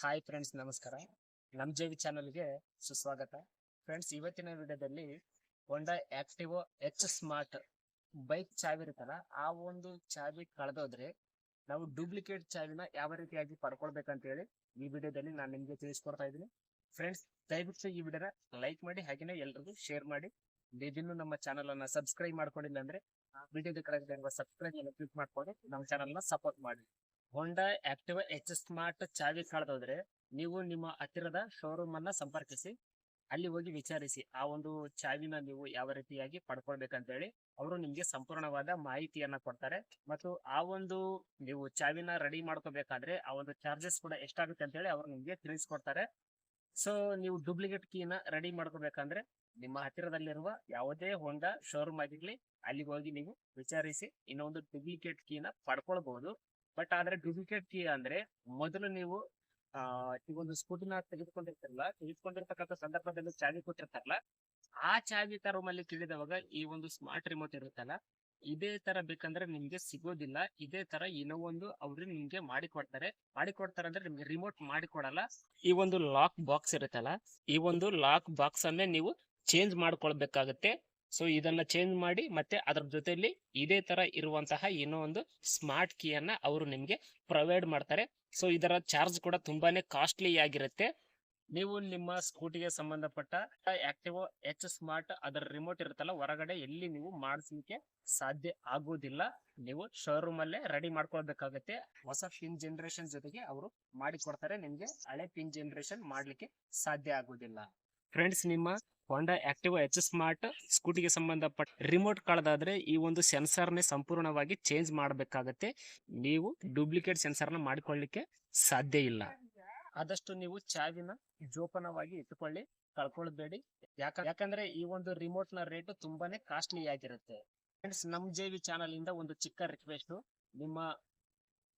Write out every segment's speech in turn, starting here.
Hi friends ನಮಸ್ಕಾರ. ನಮ್ ಜೇವಿ ಚಾನಲ್ಗೆ ಸುಸ್ವಾಗತ. ಫ್ರೆಂಡ್ಸ್ ಇವತ್ತಿನ ವಿಡಿಯೋದಲ್ಲಿ Honda Activa H smart bike ಚಾವಿ ಇರುತ್ತಲ್ಲ, ಆ ಒಂದು ಚಾವಿ ಕಳೆದೋದ್ರೆ ನಾವು ಡೂಪ್ಲಿಕೇಟ್ ಚಾವಿನ ಯಾವ ರೀತಿಯಾಗಿ ಪಡ್ಕೊಳ್ಬೇಕಂತ ಹೇಳಿ ಈ ವಿಡಿಯೋದಲ್ಲಿ ನಾನು ನಿಮ್ಗೆ ತಿಳಿಸ್ಕೊಡ್ತಾ ಇದ್ದೀನಿ. ಫ್ರೆಂಡ್ಸ್ ದಯವಿಟ್ಟು ಈ ವಿಡಿಯೋನ ಲೈಕ್ ಮಾಡಿ, ಹಾಗೇನೆ ಎಲ್ರಿಗೂ ಶೇರ್ ಮಾಡಿ. ನೀವಿನ್ನು ನಮ್ಮ ಚಾನಲ್ ಅನ್ನ ಸಬ್ಸ್ಕ್ರೈಬ್ ಮಾಡ್ಕೊಂಡಿಲ್ಲ ಅಂದ್ರೆ ಆ ವಿಡಿಯೋದ ಕಡೆ ಸಬ್ಸ್ಕ್ರೈಬ್ ಕ್ಲಿಕ್ ಮಾಡ್ಕೊಂಡು ನಮ್ಮ ಚಾನಲ್ನ ಸಪೋರ್ಟ್ ಮಾಡಿ. ಹೊಂಡಾ ಆಕ್ಟಿವ್ ಎಚ್ ಸ್ಮಾರ್ಟ್ ಚಾವಿ ಕಳೆದೋದ್ರೆ ನೀವು ನಿಮ್ಮ ಹತ್ತಿರದ ಶೋರೂಮ್ ಅನ್ನ ಸಂಪರ್ಕಿಸಿ, ಅಲ್ಲಿ ಹೋಗಿ ವಿಚಾರಿಸಿ. ಆ ಒಂದು ಚಾವಿನ ನೀವು ಯಾವ ರೀತಿಯಾಗಿ ಪಡ್ಕೊಳ್ಬೇಕಂತ ಹೇಳಿ ಅವರು ನಿಮ್ಗೆ ಸಂಪೂರ್ಣವಾದ ಮಾಹಿತಿಯನ್ನ ಕೊಡ್ತಾರೆ. ಮತ್ತು ಆ ಒಂದು ನೀವು ಚಾವಿನ ರೆಡಿ ಮಾಡ್ಕೋಬೇಕಾದ್ರೆ ಆ ಒಂದು ಚಾರ್ಜಸ್ ಕೂಡ ಎಷ್ಟಾಗುತ್ತೆ ಅಂತ ಹೇಳಿ ಅವರು ನಿಮ್ಗೆ ತಿಳಿಸ್ಕೊಡ್ತಾರೆ. ಸೊ ನೀವು ಡೂಪ್ಲಿಕೇಟ್ ಕೀನ ರೆಡಿ ಮಾಡ್ಕೋಬೇಕಂದ್ರೆ ನಿಮ್ಮ ಹತ್ತಿರದಲ್ಲಿರುವ ಯಾವುದೇ ಹೊಂಡಾ ಶೋರೂಮ್ ಆಗಿರ್ಲಿ, ಅಲ್ಲಿಗೆ ಹೋಗಿ ನೀವು ವಿಚಾರಿಸಿ ಇನ್ನೊಂದು ಡೂಪ್ಲಿಕೇಟ್ ಕೀನ ಪಡ್ಕೊಳ್ಬಹುದು ಬಟ್ ಆದ್ರೆ ಡೂಪ್ಲಿಕೇಟ್ ಕೀ ಅಂದ್ರೆ ಮೊದಲು ನೀವು, ಆ, ಈ ಒಂದು ಸ್ಕೂಟಿನ ತೆಗೆದುಕೊಂಡಿರ್ತಾರಲ್ಲ, ತೆಗೆದುಕೊಂಡಿರ್ತಕ್ಕಂಥ ಸಂದರ್ಭದಲ್ಲಿ ಚಾವಿ ಕೊಟ್ಟಿರ್ತಾರಲ್ಲ, ಆ ಚಾವಿ ತರ ರೂಮಲ್ಲಿ ತಿಳಿದವಾಗ ಈ ಒಂದು ಸ್ಮಾರ್ಟ್ ರಿಮೋಟ್ ಇರುತ್ತಲ್ಲ, ಇದೇ ತರ ಬೇಕಂದ್ರೆ ನಿಮ್ಗೆ ಸಿಗೋದಿಲ್ಲ, ಇದೇ ತರ ಇನ್ನೂ ಒಂದು ಅವ್ರು ನಿಮ್ಗೆ ಮಾಡಿಕೊಡ್ತಾರೆ ಮಾಡಿಕೊಡ್ತಾರೆ ಮಾಡಿ ಕೊಡ್ತಾರೆ ಅಂದ್ರೆ ನಿಮ್ಗೆ ರಿಮೋಟ್ ಮಾಡಿಕೊಡಲ್ಲ ಈ ಒಂದು ಲಾಕ್ ಬಾಕ್ಸ್ ಇರುತ್ತಲ್ಲ, ಈ ಒಂದು ಲಾಕ್ ಬಾಕ್ಸ್ ಅನ್ನೇ ನೀವು ಚೇಂಜ್ ಮಾಡ್ಕೊಳ್ಬೇಕಾಗತ್ತೆ. ಸೊ ಇದನ್ನ ಚೇಂಜ್ ಮಾಡಿ ಮತ್ತೆ ಅದ್ರ ಜೊತೆಲಿ ಇದೇ ತರ ಇರುವಂತಹ ಏನೋ ಒಂದು ಸ್ಮಾರ್ಟ್ ಕೀಯನ್ನ ಅವರು ನಿಮ್ಗೆ ಪ್ರೊವೈಡ್ ಮಾಡ್ತಾರೆ. ಸೊ ಇದರ ಚಾರ್ಜ್ ಕೂಡ ತುಂಬಾನೇ ಕಾಸ್ಟ್ಲಿ ಆಗಿರುತ್ತೆ. ನೀವು ನಿಮ್ಮ ಸ್ಕೂಟಿಗೆ ಸಂಬಂಧಪಟ್ಟ ಆಕ್ಟಿವ್ ಎಚ್ ಸ್ಮಾರ್ಟ್ ಅದರ ರಿಮೋಟ್ ಇರುತ್ತಲ್ಲ, ಹೊರಗಡೆ ಎಲ್ಲಿ ನೀವು ಮಾಡಿಸ್ಲಿಕ್ಕೆ ಸಾಧ್ಯ ಆಗುವುದಿಲ್ಲ ನೀವು ಶೋರೂಮ್ ಅಲ್ಲೇ ರೆಡಿ ಮಾಡ್ಕೊಳ್ಬೇಕಾಗತ್ತೆ. ಹೊಸ ಪಿನ್ ಜನರೇಷನ್ ಜೊತೆಗೆ ಅವರು ಮಾಡಿಕೊಡ್ತಾರೆ. ನಿಮ್ಗೆ ಹಳೆ ಪಿನ್ ಜನರೇಷನ್ ಮಾಡ್ಲಿಕ್ಕೆ ಸಾಧ್ಯ ಆಗುವುದಿಲ್ಲ ಫ್ರೆಂಡ್ಸ್ ನಿಮ್ಮ ಹೊಂಡಾ ಆಕ್ಟಿವ್ ಎಚ್ ಸ್ಮಾರ್ಟ್ ಸ್ಕೂಟಿಗೆ ಸಂಬಂಧಪಟ್ಟ ರಿಮೋಟ್ ಕಳೆದಾದ್ರೆ ಈ ಒಂದು ಸೆನ್ಸರ್ನೇ ಸಂಪೂರ್ಣವಾಗಿ ಚೇಂಜ್ ಮಾಡಬೇಕಾಗತ್ತೆ. ನೀವು ಡೂಪ್ಲಿಕೇಟ್ ಸೆನ್ಸರ್ನ ಮಾಡಿಕೊಳ್ಳಿಕ್ಕೆ ಸಾಧ್ಯ ಇಲ್ಲ. ಆದಷ್ಟು ನೀವು ಚಾವಿನ ಜೋಪಾನವಾಗಿ ಇಟ್ಟುಕೊಳ್ಳಿ, ಕಳ್ಕೊಳ್ಬೇಡಿ. ಯಾಕ, ಯಾಕಂದ್ರೆ ಈ ಒಂದು ರಿಮೋಟ್ನ ರೇಟ್ ತುಂಬಾನೇ ಕಾಸ್ಟ್ಲಿ ಆಗಿರುತ್ತೆ. ಫ್ರೆಂಡ್ಸ್ ನಮ್ ಜೆವಿ ಚಾನಲ್ ಇಂದ ಒಂದು ಚಿಕ್ಕ ರಿಕ್ವೆಸ್ಟ್ ನಿಮ್ಮ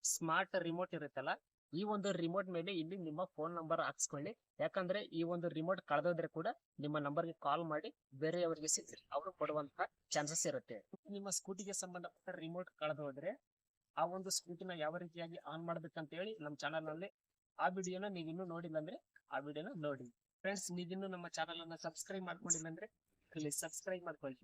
ಸ್ಮಾರ್ಟ್ ರಿಮೋಟ್ ಇರುತ್ತಲ್ಲ ಈ ಒಂದು ರಿಮೋಟ್ ಮೇಲೆ ಇಲ್ಲಿ ನಿಮ್ಮ ಫೋನ್ ನಂಬರ್ ಹಾಕ್ಸ್ಕೊಳ್ಳಿ. ಯಾಕಂದ್ರೆ ಈ ಒಂದು ರಿಮೋಟ್ ಕಳೆದೋದ್ರೆ ಕೂಡ ನಿಮ್ಮ ನಂಬರ್ಗೆ ಕಾಲ್ ಮಾಡಿ ಬೇರೆಯವರಿಗೆ ಸಿಕ್ಕಿ ಅವರು ಕೊಡುವಂತಹ ಚಾನ್ಸಸ್ ಇರುತ್ತೆ. ನಿಮ್ಮ ಸ್ಕೂಟಿಗೆ ಸಂಬಂಧಪಟ್ಟ ರಿಮೋಟ್ ಕಳೆದೋದ್ರೆ ಆ ಒಂದು ಸ್ಕೂಟಿನ ಯಾವ ರೀತಿಯಾಗಿ ಆನ್ ಮಾಡ್ಬೇಕಂತ ಹೇಳಿ ನಮ್ಮ ಚಾನಲ್ನಲ್ಲಿ ಆ ವಿಡಿಯೋನ ನೀವಿನ್ನೂ ನೋಡಿಲ್ಲ ಅಂದ್ರೆ ಆ ವಿಡಿಯೋನ ನೋಡಿ. ಫ್ರೆಂಡ್ಸ್ ನೀವಿನ್ನೂ ನಮ್ಮ ಚಾನಲ್ ಅನ್ನ ಸಬ್ಸ್ಕ್ರೈಬ್ ಮಾಡ್ಕೊಂಡಿಲ್ಲ ಅಂದ್ರೆ ಸಬ್ಸ್ಕ್ರೈಬ್ ಮಾಡ್ಕೊಳ್ಳಿ.